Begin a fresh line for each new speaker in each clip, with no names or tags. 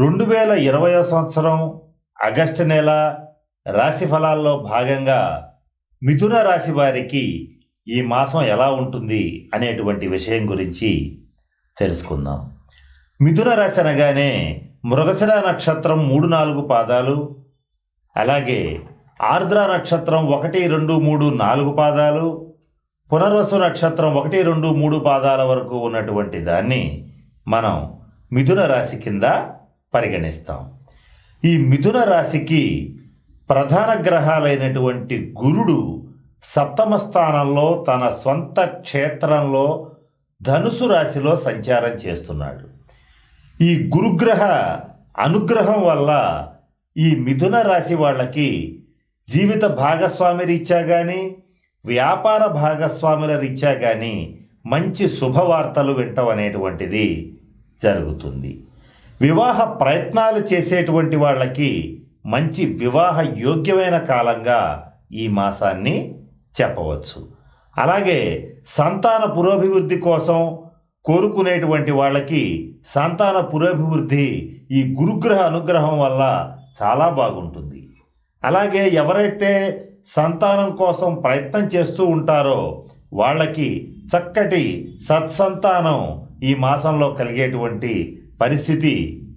రెండు వేల ఇరవయో సంవత్సరం ఆగస్టు నెల రాశి ఫలాల్లో భాగంగా మిథున రాశి వారికి ఈ మాసం ఎలా ఉంటుంది అనేటువంటి విషయం గురించి తెలుసుకుందాం. మిథున రాశి అనగానే మృగశిర నక్షత్రం మూడు నాలుగు పాదాలు అలాగే ఆర్ద్ర నక్షత్రం ఒకటి రెండు మూడు నాలుగు పాదాలు పునర్వసు నక్షత్రం ఒకటి రెండు మూడు పాదాల వరకు ఉన్నటువంటి దాన్ని మనం మిథున రాశి కింద పరిగణిస్తాం. ఈ మిథున రాశికి ప్రధాన గ్రహాలైనటువంటి గురుడు సప్తమ స్థానంలో తన స్వంత క్షేత్రంలో ధనుసు రాశిలో సంచారం చేస్తున్నాడు. ఈ గురుగ్రహ అనుగ్రహం వల్ల ఈ మిథున రాశి వాళ్ళకి జీవిత భాగస్వామి రీత్యా కానీ వ్యాపార భాగస్వాముల రీత్యా కానీ మంచి శుభవార్తలు వింటం అనేటువంటిది జరుగుతుంది. వివాహ ప్రయత్నాలు చేసేటువంటి వాళ్ళకి మంచి వివాహ యోగ్యమైన కాలంగా ఈ మాసాన్ని చెప్పవచ్చు. అలాగే సంతాన పురోభివృద్ధి కోసం కోరుకునేటువంటి వాళ్ళకి సంతాన పురోభివృద్ధి ఈ గురుగ్రహ అనుగ్రహం వల్ల చాలా బాగుంటుంది. అలాగే ఎవరైతే సంతానం కోసం ప్రయత్నం చేస్తూ ఉంటారో వాళ్ళకి చక్కటి సత్సంతానం ఈ మాసంలో కలిగేటువంటి పరిస్థితి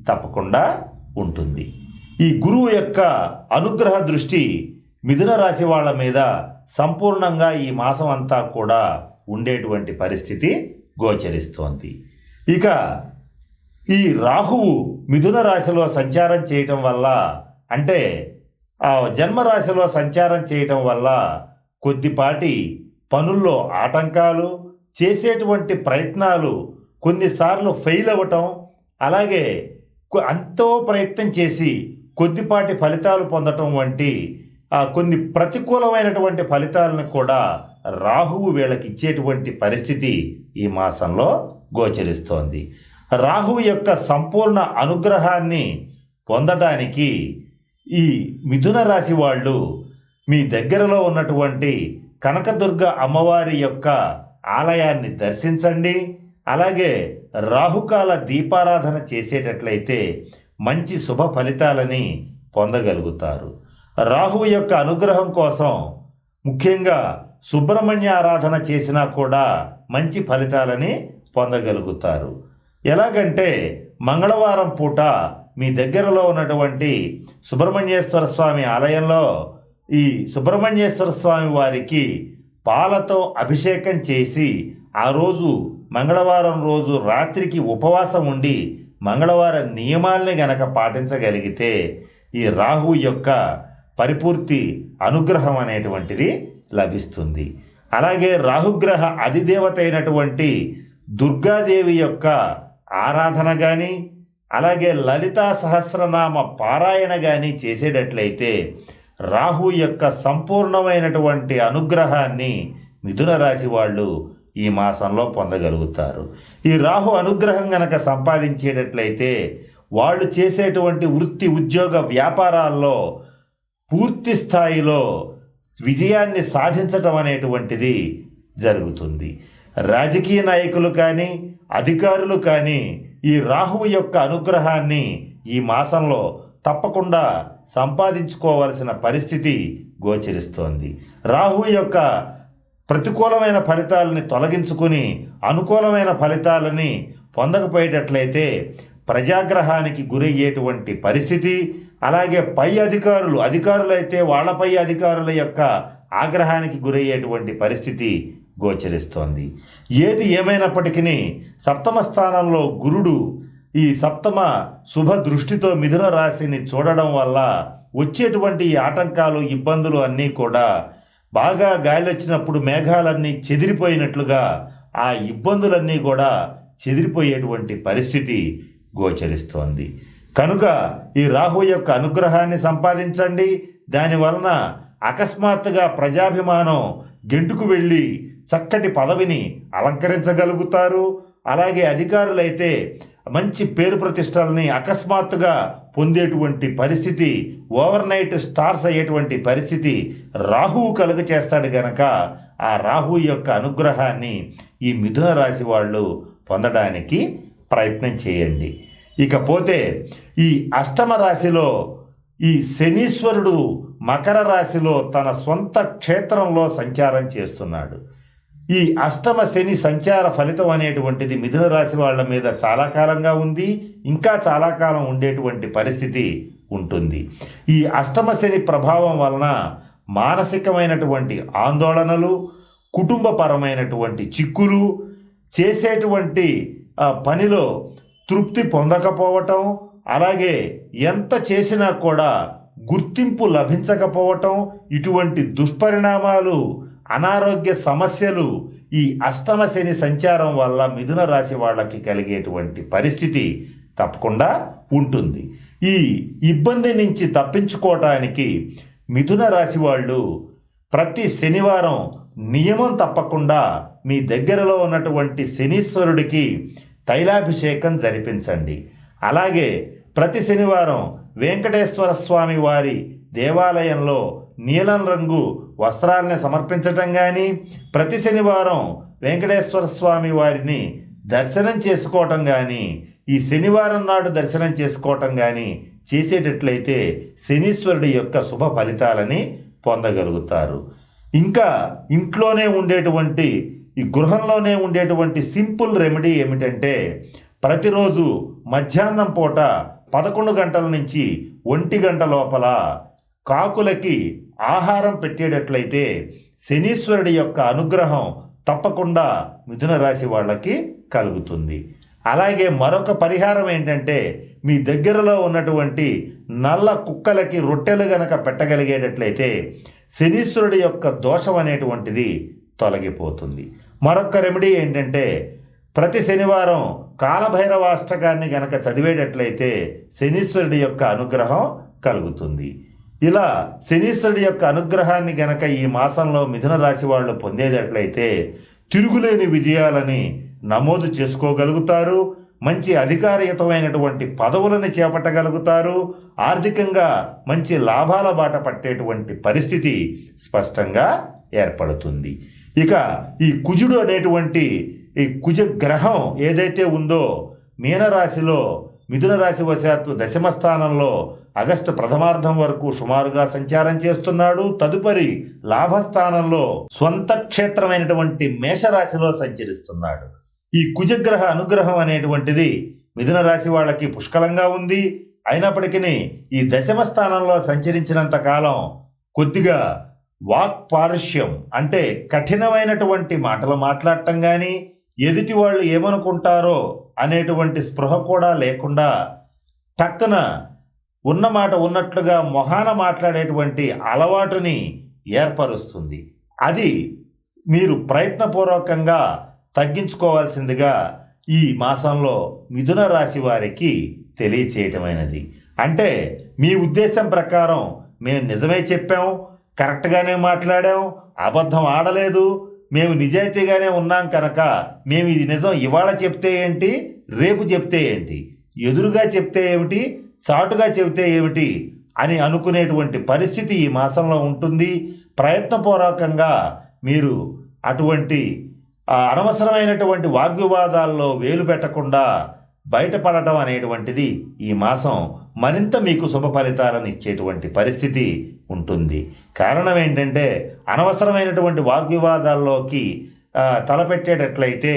తప్పకుండా ఉంటుంది. ఈ గురువు యొక్క అనుగ్రహ దృష్టి మిథున రాశి వాళ్ళ మీద సంపూర్ణంగా ఈ మాసం అంతా కూడా ఉండేటువంటి పరిస్థితి గోచరిస్తోంది. ఇక ఈ రాహువు మిథున రాశిలో సంచారం చేయటం వల్ల అంటే ఆ జన్మరాశిలో సంచారం చేయటం వల్ల కొద్దిపాటి పనుల్లో ఆటంకాలు చేసేటువంటి ప్రయత్నాలు కొన్నిసార్లు ఫెయిల్ అవ్వటం అలాగే ఎంతో ప్రయత్నం చేసి కొద్దిపాటి ఫలితాలు పొందటం వంటి కొన్ని ప్రతికూలమైనటువంటి ఫలితాలను కూడా రాహువు వీళ్ళకి ఇచ్చేటువంటి పరిస్థితి ఈ మాసంలో గోచరిస్తోంది. రాహువు యొక్క సంపూర్ణ అనుగ్రహాన్ని పొందటానికి ఈ మిథున రాశి వాళ్ళు మీ దగ్గరలో ఉన్నటువంటి కనకదుర్గ అమ్మవారి యొక్క ఆలయాన్ని దర్శించండి. అలాగే రాహుకాల దీపారాధన చేసేటట్లయితే మంచి శుభ ఫలితాలని పొందగలుగుతారు. రాహువు యొక్క అనుగ్రహం కోసం ముఖ్యంగా సుబ్రహ్మణ్య ఆరాధన చేసినా కూడా మంచి ఫలితాలని పొందగలుగుతారు. ఎలాగంటే మంగళవారం పూట మీ దగ్గరలో ఉన్నటువంటి సుబ్రహ్మణ్యేశ్వర స్వామి ఆలయంలో ఈ సుబ్రహ్మణ్యేశ్వర స్వామి వారికి పాలతో అభిషేకం చేసి ఆ రోజు మంగళవారం రోజు రాత్రికి ఉపవాసం ఉండి మంగళవారం నియమాల్ని గనక పాటించగలిగితే ఈ రాహు యొక్క పరిపూర్తి అనుగ్రహం అనేటువంటిది లభిస్తుంది. అలాగే రాహుగ్రహ అధిదేవత అయినటువంటి దుర్గాదేవి యొక్క ఆరాధన కానీ అలాగే లలితా సహస్రనామ పారాయణ కానీ చేసేటట్లయితే రాహు యొక్క సంపూర్ణమైనటువంటి అనుగ్రహాన్ని మిథున రాశి వాళ్ళు ఈ మాసంలో పొందగలుగుతారు. ఈ రాహు అనుగ్రహం గనక సంపాదించేటట్లయితే వాళ్ళు చేసేటువంటి వృత్తి ఉద్యోగ వ్యాపారాల్లో పూర్తి స్థాయిలో విజయాన్ని సాధించటం అనేటువంటిది జరుగుతుంది. రాజకీయ నాయకులు కానీ అధికారులు కానీ ఈ రాహువు యొక్క అనుగ్రహాన్ని ఈ మాసంలో తప్పకుండా సంపాదించుకోవలసిన పరిస్థితి గోచరిస్తోంది. రాహువు యొక్క ప్రతికూలమైన ఫలితాలని తొలగించుకుని అనుకూలమైన ఫలితాలని పొందకపోయేటట్లయితే ప్రజాగ్రహానికి గురయ్యేటువంటి పరిస్థితి అలాగే పై అధికారులు అధికారులైతే వాళ్ళపై అధికారుల యొక్క ఆగ్రహానికి గురయ్యేటువంటి పరిస్థితి గోచరిస్తోంది. ఏది ఏమైనప్పటికీ సప్తమ స్థానంలో గురుడు ఈ సప్తమ శుభ దృష్టితో మిథున రాశిని చూడడం వల్ల వచ్చేటువంటి ఆటంకాలు ఇబ్బందులు అన్నీ కూడా బాగా గాలి వచ్చినప్పుడు మేఘాలన్నీ చెదిరిపోయినట్లుగా ఆ ఇబ్బందులన్నీ కూడా చెదిరిపోయేటువంటి పరిస్థితి గోచరిస్తోంది. కనుక ఈ రాహు యొక్క అనుగ్రహాన్ని సంపాదించండి. దాని వలన అకస్మాత్తుగా ప్రజాభిమానం గెంటుకు వెళ్ళి చక్కటి పదవిని అలంకరించగలుగుతారు. అలాగే అధికారులైతే మంచి పేరు ప్రతిష్టలని అకస్మాత్తుగా పొందేటువంటి పరిస్థితి ఓవర్ నైట్ స్టార్స్ అయ్యేటువంటి పరిస్థితి రాహువు కలుగ చేస్తాడు గనక ఆ రాహు యొక్క అనుగ్రహాన్ని ఈ మిథున రాశి వాళ్ళు పొందడానికి ప్రయత్నం చేయండి. ఇకపోతే ఈ అష్టమ రాశిలో ఈ శనీశ్వరుడు మకర రాశిలో తన సొంత క్షేత్రంలో సంచారం చేస్తున్నాడు. ఈ అష్టమ శని సంచార ఫలితం అనేటువంటిది మిథున రాశి వాళ్ళ మీద చాలా కాలంగా ఉంది ఇంకా చాలా కాలం ఉండేటువంటి పరిస్థితి ఉంటుంది. ఈ అష్టమ శని ప్రభావం వలన మానసికమైనటువంటి ఆందోళనలు కుటుంబపరమైనటువంటి చిక్కులు చేసేటువంటి ఆ, పనిలో తృప్తి పొందకపోవటం అలాగే ఎంత చేసినా కూడా గుర్తింపు లభించకపోవటం ఇటువంటి దుష్పరిణామాలు అనారోగ్య సమస్యలు ఈ అష్టమ శని సంచారం వల్ల మిథున రాశి వాళ్ళకి కలిగేటువంటి పరిస్థితి తప్పకుండా ఉంటుంది. ఈ ఇబ్బంది నుంచి తప్పించుకోవటానికి మిథున రాశి వాళ్ళు ప్రతి శనివారం నియమం తప్పకుండా మీ దగ్గరలో ఉన్నటువంటి శనీశ్వరుడికి తైలాభిషేకం జరిపించండి. అలాగే ప్రతి శనివారం వెంకటేశ్వర స్వామి వారి దేవాలయంలో నీలం రంగు వస్త్రాలని సమర్పించటం కానీ ప్రతి శనివారం వెంకటేశ్వర స్వామి వారిని దర్శనం చేసుకోవటం కానీ ఈ శనివారం నాడు దర్శనం చేసుకోవటం కానీ చేసేటట్లయితే శనీశ్వరుడి యొక్క శుభ ఫలితాలని పొందగలుగుతారు. ఇంకా ఇంట్లోనే ఉండేటువంటి ఈ గృహంలోనే ఉండేటువంటి సింపుల్ రెమెడీ ఏమిటంటే ప్రతిరోజు మధ్యాహ్నం పూట పదకొండు గంటల నుంచి ఒంటి గంట లోపల కాకులకి ఆహారం పెట్టేటట్లయితే శనీశ్వరుడి యొక్క అనుగ్రహం తప్పకుండా మిథున రాశి వాళ్ళకి కలుగుతుంది. అలాగే మరొక పరిహారం ఏంటంటే మీ దగ్గరలో ఉన్నటువంటి నల్ల కుక్కలకి రొట్టెలు గనక పెట్టగలిగేటట్లయితే శనీశ్వరుడి యొక్క దోషం అనేటువంటిది తొలగిపోతుంది. మరొక రెమెడీ ఏంటంటే ప్రతి శనివారం కాలభైరవాష్టకాన్ని గనక చదివేటట్లయితే శనీశ్వరుడి యొక్క అనుగ్రహం కలుగుతుంది. ఇలా శనీశ్వరుడి యొక్క అనుగ్రహాన్ని గనక ఈ మాసంలో మిథున రాశి వాళ్ళు పొందేటట్లయితే తిరుగులేని విజయాలని నమోదు చేసుకోగలుగుతారు మంచి అధికారయుతమైనటువంటి పదవులను చేపట్టగలుగుతారు ఆర్థికంగా మంచి లాభాల బాట పట్టేటువంటి పరిస్థితి స్పష్టంగా ఏర్పడుతుంది. ఇక ఈ కుజుడు అనేటువంటి ఈ కుజ గ్రహం ఏదైతే ఉందో మీనరాశిలో మిథున రాశి వశాత్తు దశమ స్థానంలో ఆగస్టు ప్రథమార్థం వరకు సుమారుగా సంచారం చేస్తున్నాడు. తదుపరి లాభస్థానంలో స్వంత క్షేత్రమైనటువంటి మేషరాశిలో సంచరిస్తున్నాడు. ఈ కుజగ్రహ అనుగ్రహం అనేటువంటిది మిథున రాశి వాళ్ళకి పుష్కలంగా ఉంది. అయినప్పటికీ ఈ దశమ స్థానంలో సంచరించినంత కాలం కొద్దిగా వాక్ పారుష్యం అంటే కఠినమైనటువంటి మాటలు మాట్లాడటం కానీ ఎదుటి వాళ్ళు ఏమనుకుంటారో అనేటువంటి స్పృహ కూడా లేకుండా టక్కున ఉన్న మాట ఉన్నట్లుగా మొహాన మాట్లాడేటువంటి అలవాటుని ఏర్పరుస్తుంది. అది మీరు ప్రయత్నపూర్వకంగా తగ్గించుకోవాల్సిందిగా ఈ మాసంలో మిథున రాశి వారికి తెలియచేయటమైనది. అంటే మీ ఉద్దేశం ప్రకారం మేము నిజమే చెప్పాం కరెక్ట్గానే మాట్లాడాం అబద్ధం ఆడలేదు మేము నిజాయితీగానే ఉన్నాం కనుక మేము ఇది నిజం ఇవాళ చెప్తే ఏంటి రేపు చెప్తే ఏంటి ఎదురుగా చెప్తే ఏమిటి చాటుగా చెబితే ఏమిటి అని అనుకునేటువంటి పరిస్థితి ఈ మాసంలో ఉంటుంది. ప్రయత్నపూర్వకంగా మీరు అటువంటి అనవసరమైనటువంటి వాగ్వివాదాల్లో వేలు పెట్టకుండా బయటపడటం అనేటువంటిది ఈ మాసం మరింత మీకు శుభ ఫలితాలను ఇచ్చేటువంటి పరిస్థితి ఉంటుంది. కారణం ఏంటంటే అనవసరమైనటువంటి వాగ్వివాదాల్లోకి తలపెట్టేటట్లయితే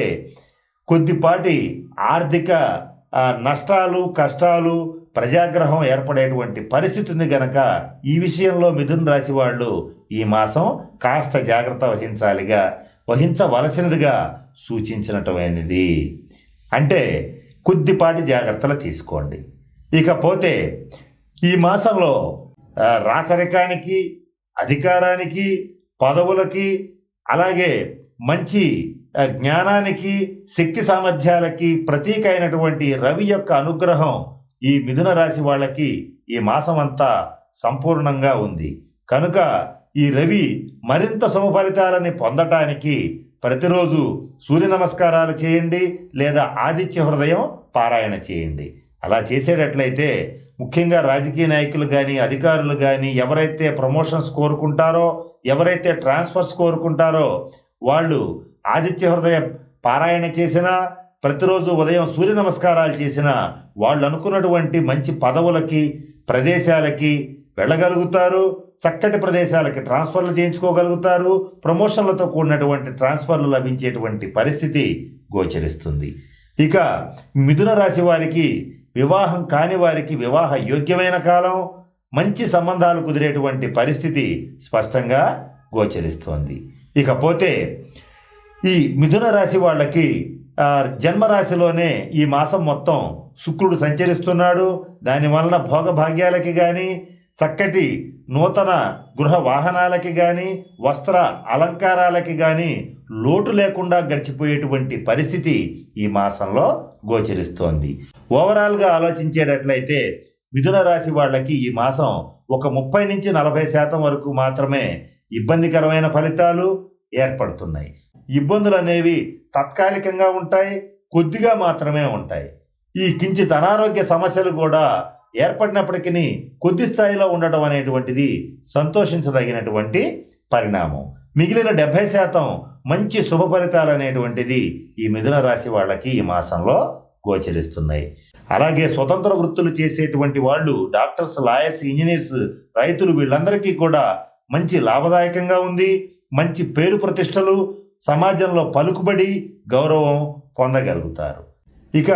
కొద్దిపాటి ఆర్థిక నష్టాలు కష్టాలు ప్రజాగ్రహం ఏర్పడేటువంటి పరిస్థితి ఉంది గనక ఈ విషయంలో మిథున్ రాశి వాళ్ళు ఈ మాసం కాస్త జాగ్రత్త వహించాలిగా వహించవలసినదిగా సూచించినటువంటిది అంటే కొద్దిపాటి జాగ్రత్తలు తీసుకోండి. ఇకపోతే ఈ మాసంలో రాచరికానికి అధికారానికి పదవులకి అలాగే మంచి జ్ఞానానికి శక్తి సామర్థ్యాలకి ప్రతీక అయినటువంటి రవి యొక్క అనుగ్రహం ఈ మిథున రాశి వాళ్ళకి ఈ మాసం అంతా సంపూర్ణంగా ఉంది. కనుక ఈ రవి మరింత శుభ ఫలితాలని పొందటానికి ప్రతిరోజు సూర్య నమస్కారాలు చేయండి లేదా ఆదిత్య హృదయం పారాయణ చేయండి. అలా చేసేటట్లయితే ముఖ్యంగా రాజకీయ నాయకులు కానీ అధికారులు కానీ ఎవరైతే ప్రమోషన్స్ కోరుకుంటారో ఎవరైతే ట్రాన్స్ఫర్స్ కోరుకుంటారో వాళ్ళు ఆదిత్య హృదయ పారాయణ చేసినా ప్రతిరోజు ఉదయం సూర్య నమస్కారాలు చేసిన వాళ్ళు అనుకున్నటువంటి మంచి పదవులకి ప్రదేశాలకి వెళ్ళగలుగుతారు. చక్కటి ప్రదేశాలకి ట్రాన్స్ఫర్లు చేయించుకోగలుగుతారు. ప్రమోషన్లతో కూడినటువంటి ట్రాన్స్ఫర్లు లభించేటువంటి పరిస్థితి గోచరిస్తుంది. ఇక మిథున రాశి వారికి వివాహం కాని వారికి వివాహ యోగ్యమైన కాలం. మంచి సంబంధాలు కుదిరేటువంటి పరిస్థితి స్పష్టంగా గోచరిస్తోంది. ఇకపోతే ఈ మిథున రాశి వాళ్ళకి జన్మరాశిలోనే ఈ మాసం మొత్తం శుక్రుడు సంచరిస్తున్నాడు. దాని వలన భోగభాగ్యాలకి కానీ చక్కటి నూతన గృహ వాహనాలకి కానీ వస్త్ర అలంకారాలకి కానీ లోటు లేకుండా గడిచిపోయేటువంటి పరిస్థితి ఈ మాసంలో గోచరిస్తోంది. ఓవరాల్గా ఆలోచించేటట్లయితే మిథున రాశి వాళ్ళకి ఈ మాసం ఒక ముప్పై నుంచి నలభై శాతం వరకు మాత్రమే ఇబ్బందికరమైన ఫలితాలు ఏర్పడుతున్నాయి. ఇబ్బందులు అనేవి తాత్కాలికంగా ఉంటాయి కొద్దిగా మాత్రమే ఉంటాయి. ఈ కించిత్ అనారోగ్య సమస్యలు కూడా ఏర్పడినప్పటికీ కొద్ది స్థాయిలో ఉండటం అనేటువంటిది సంతోషించదగినటువంటి పరిణామం. మిగిలిన డెబ్బై శాతం మంచి శుభ ఫలితాలు అనేటువంటిది ఈ మిథున రాశి వాళ్ళకి ఈ మాసంలో గోచరిస్తున్నాయి. అలాగే స్వతంత్ర వృత్తులు చేసేటువంటి వాళ్ళు డాక్టర్స్ లాయర్స్ ఇంజనీర్స్ రైతులు వీళ్ళందరికీ కూడా మంచి లాభదాయకంగా ఉంది. మంచి పేరు ప్రతిష్టలు సమాజంలో పలుకుబడి గౌరవం పొందగలుగుతారు. ఇక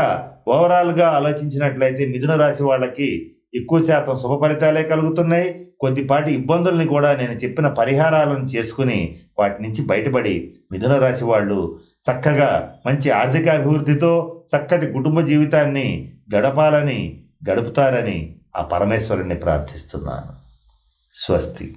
ఓవరాల్గా ఆలోచించినట్లయితే మిథున రాశి వాళ్ళకి ఎక్కువ శాతం శుభ ఫలితాలే కలుగుతున్నాయి. కొద్దిపాటి ఇబ్బందుల్ని కూడా నేను చెప్పిన పరిహారాలను చేసుకుని వాటి నుంచి బయటపడి మిథున రాశి వాళ్ళు చక్కగా మంచి ఆర్థిక అభివృద్ధితో చక్కటి కుటుంబ జీవితాన్ని గడపాలని గడుపుతారని ఆ పరమేశ్వరుణ్ణి ప్రార్థిస్తున్నాను. స్వస్తి.